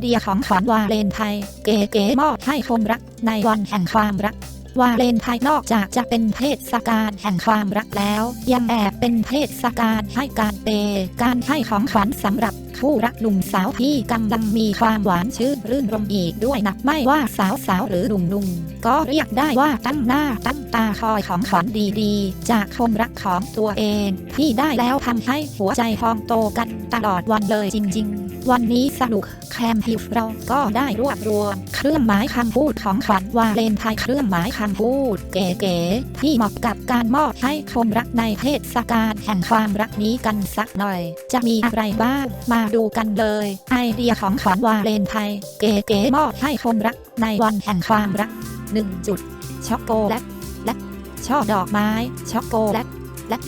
เดียของขวัญวาเลนไทน์เก๋ๆมอบให้คนรักในวันแห่งความรักวาเลนไทน์นอกจากจะเป็นเทศกาลแห่งความรักแล้ว ยังแอบเป็นเทศกาลให้การเปย์การให้ของขวัญสำหรับ คู่รักหนุ่มสาวที่กำลังมีความหวานชื่นรื่นรมอีกด้วยนะไม่ว่าสาวสาวๆหรือหนุ่มหนุ่มๆก็เรียกได้ว่าตั้งหน้าตั้งตาคอยของขวัญดีๆ จากคนรักของตัวเอง ที่ได้แล้วทำให้หัวใจพองโตกันตลอดวันเลยจริง ๆ วันนี้สนุกแคมพิฟเราก็ได้รวบรวม เครื่องหมายคำพูดของขวัญวาเลนไทน์เครื่องหมายคำพูด เก๋ๆที่เหมาะกับการมอบให้คนรักในเทศกาลแห่งความรักนี้กันสักหน่อย จะมีอะไรบ้างมาดูกันเลย ไอเดียของขวัญวาเลนไทน์เก๋ๆมอบให้คนรัก ในวันแห่งความรัก 1 จุด ช็อกโกแลตและช่อดอกไม้ ช็อกโกแลตและ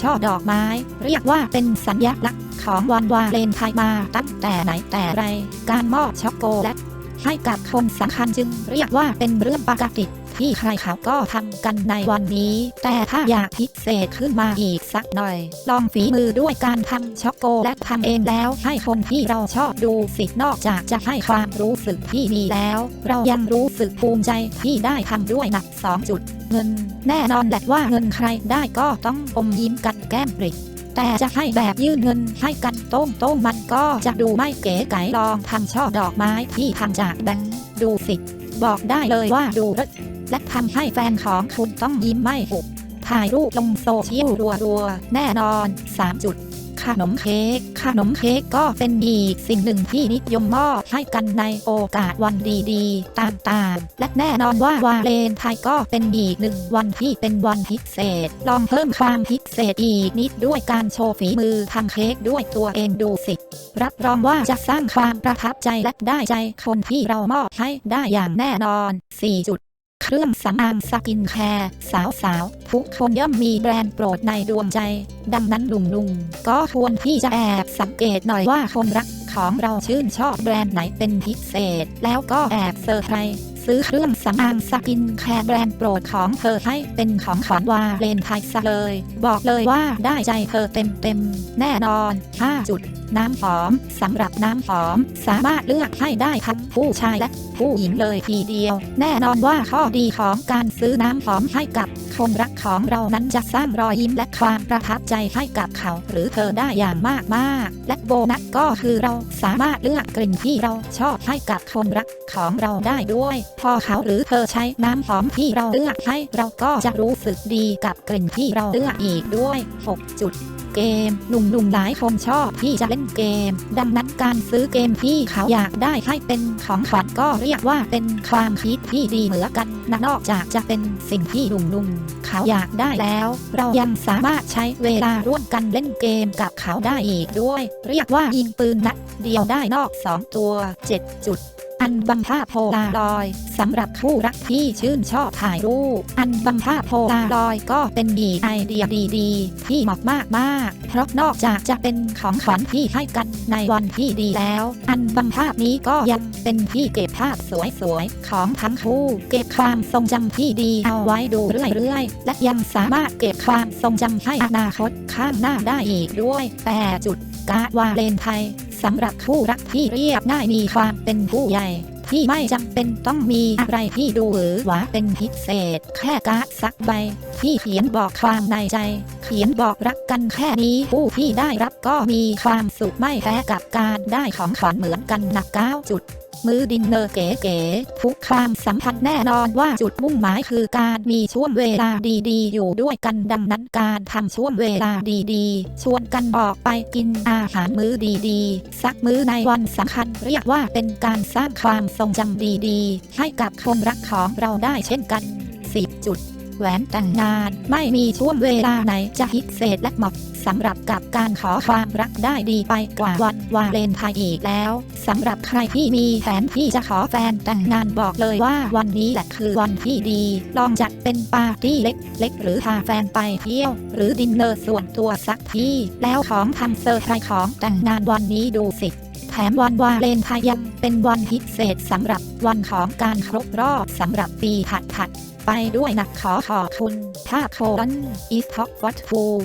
ช่อดอกไม้ เรียกว่าเป็นสัญลักษณ์ของวันวาเลนไทน์มาตั้งแต่ไหนแต่ไร การมอบช็อกโกแลต ให้กับคนสำคัญจึงเรียกว่าเป็นเรื่องปกติที่ใครเขาก็ทำกันในวันนี้ แต่ถ้าอยากพิเศษขึ้นมาอีกสักหน่อย ลองฝีมือด้วยการทำช็อกโกแลตทำเองแล้วให้คนที่เราชอบดูสินอกจากจะให้ความรู้สึกที่ดีแล้ว เรายังรู้สึกภูมิใจที่ได้ทำด้วยหนัก2จุด เงิน แน่นอนแหละว่าเงินใครได้ก็ต้องอมยิ้มกันแก้มปริ แต่จะให้แบบยื่นเงินให้กันโต้งโต้งมันก็จะดูไม่เก๋ไก๋ลองทำช่อดอกไม้ที่ทำจากแบงค์ดูสิ บอกได้เลยว่าดูรสและทำให้แฟนของคุณต้องยิ้มไม่หุบถ่ายรูปลงโซเชียลรัวๆแน่นอน 3 จุด ขนมเค้กขนมเค้กก็เป็นอีกสิ่งหนึ่งที่นิยมมอบให้กันในโอกาสวันดีๆ ต่างๆ และแน่นอนว่าวาเลนไทน์ก็เป็นอีกหนึ่งวันที่เป็นวันพิเศษ ลองเพิ่มความพิเศษอีกนิดด้วยการโชว์ฝีมือทำเค้กด้วยตัวเองดูสิ รับรองว่าจะสร้างความประทับใจและได้ใจคนที่เรามอบให้ได้อย่างแน่นอน 4 จุด เครื่องสำอางสกินแคร์สาวๆทุกคนย่อมมีแบรนด์โปรดในดวงใจ ดังนั้นลุงๆก็ควรที่จะแอบสังเกตหน่อยว่าคนรักของเราชื่นชอบแบรนด์ไหนเป็นพิเศษ แล้วก็แอบเซอร์ไพรส์ซื้อเครื่องสำอางสกินแคร์แบรนด์โปรดของเธอให้เป็นของขวัญวาเลนไทน์ซะเลย บอกเลยว่าได้ใจเธอเต็มๆแน่นอน5จุด น้ำหอม สำหรับน้ำหอม สามารถเลือกให้ได้ทั้งผู้ชายและผู้หญิงเลยทีเดียว แน่นอนว่าข้อดีของการซื้อน้ำหอมให้กับคนรักของเรานั้นจะสร้างรอยยิ้มและความประทับใจให้กับเขาหรือเธอได้อย่างมากมากๆและโบนัสก็คือเราสามารถเลือกกลิ่นที่เราชอบให้กับคนรักของเราได้ด้วย พอเขาหรือเธอใช้น้ำหอมที่เราเลือกให้เราก็จะรู้สึกดีกับกลิ่นที่เราเลือกอีกด้วย 6 จุด เกม หนุ่มๆหลายคนชอบที่จะเล่นเกม ดังนั้นการซื้อเกมที่เขาอยากได้ให้เป็นของขวัญก็เรียกว่าเป็นความคิดที่ดีเหมือนกันนะนอกจากจะเป็นสิ่งที่หนุ่มๆเขาอยากได้แล้ว เรายังสามารถใช้เวลาร่วมกันเล่นเกมกับเขาได้อีกด้วย เรียกว่ายิงปืนนัดเดียวได้นอก 2 ตัว 7 จุด อันบังภาพโพลารอยสำหรับคู่รักที่ชื่นชอบถ่ายรูป อันบังภาพโพลารอยก็เป็นอีกไอเดียดีๆ ที่เหมาะมากมากๆ เพราะนอกจากจะเป็นของขวัญที่ให้กันในวันที่ดีแล้ว อันบังภาพนี้ก็ยังเป็นที่เก็บภาพสวยๆ ของทั้งคู่ เก็บความทรงจำที่ดีเอาไว้ดูเรื่อยๆ และยังสามารถเก็บความทรงจำให้อนาคตข้างหน้าได้อีกด้วย แต่จุดกาวาเลนไทน์ สำหรับคู่รักที่เรียบง่ายมีความเป็นผู้ใหญ่ ที่ไม่จำเป็นต้องมีอะไรที่ดูหรือหวาเป็นพิเศษ แค่การ์ดสักใบ ที่เขียนบอกความในใจ เขียนบอกรักกันแค่นี้ผู้ที่ได้รับก็มีความสุขไม่แพ้กับการได้ของขวัญเหมือนกันนะ9จุดมือดินเนอร์เก๋ๆทุกความสัมพันธ์แน่นอนว่าจุดมุ่งหมายคือการมีช่วงเวลาดี ๆ อยู่ด้วยกันดังนั้นการทำช่วงเวลาดีๆ ชวนกันออกไปกินอาหารมื้อดีๆ สักมื้อในวันสำคัญเรียกว่าเป็นการสร้างความทรงจำดีๆ ให้กับคนรักของเราได้เช่นกัน10จุด แหวนแต่งงาน ไม่มีช่วงเวลาไหนจะพิเศษและเหมาะสำหรับกับการขอความรักได้ดีไปกว่าวันวาเลนไทน์อีกแล้วสำหรับใครที่มีแฟนที่จะขอแฟนแต่งงานบอกเลยว่าวันนี้แหละคือวันที่ดี ลองจัดเป็นปาร์ตี้เล็กๆหรือพาแฟนไปเที่ยว หรือดินเนอร์ส่วนตัวสักที่ แล้วของทำเซอร์ไพรส์ของแต่งงานวันนี้ดูสิ มวันวาเลนไทน์ยังเป็นวันพิเศษสำหรับวันของการครบรอบสำหรับปีถัดผัดไปด้วยนะขอขอบคุณภาโคลนอีสท็อกวัตฟู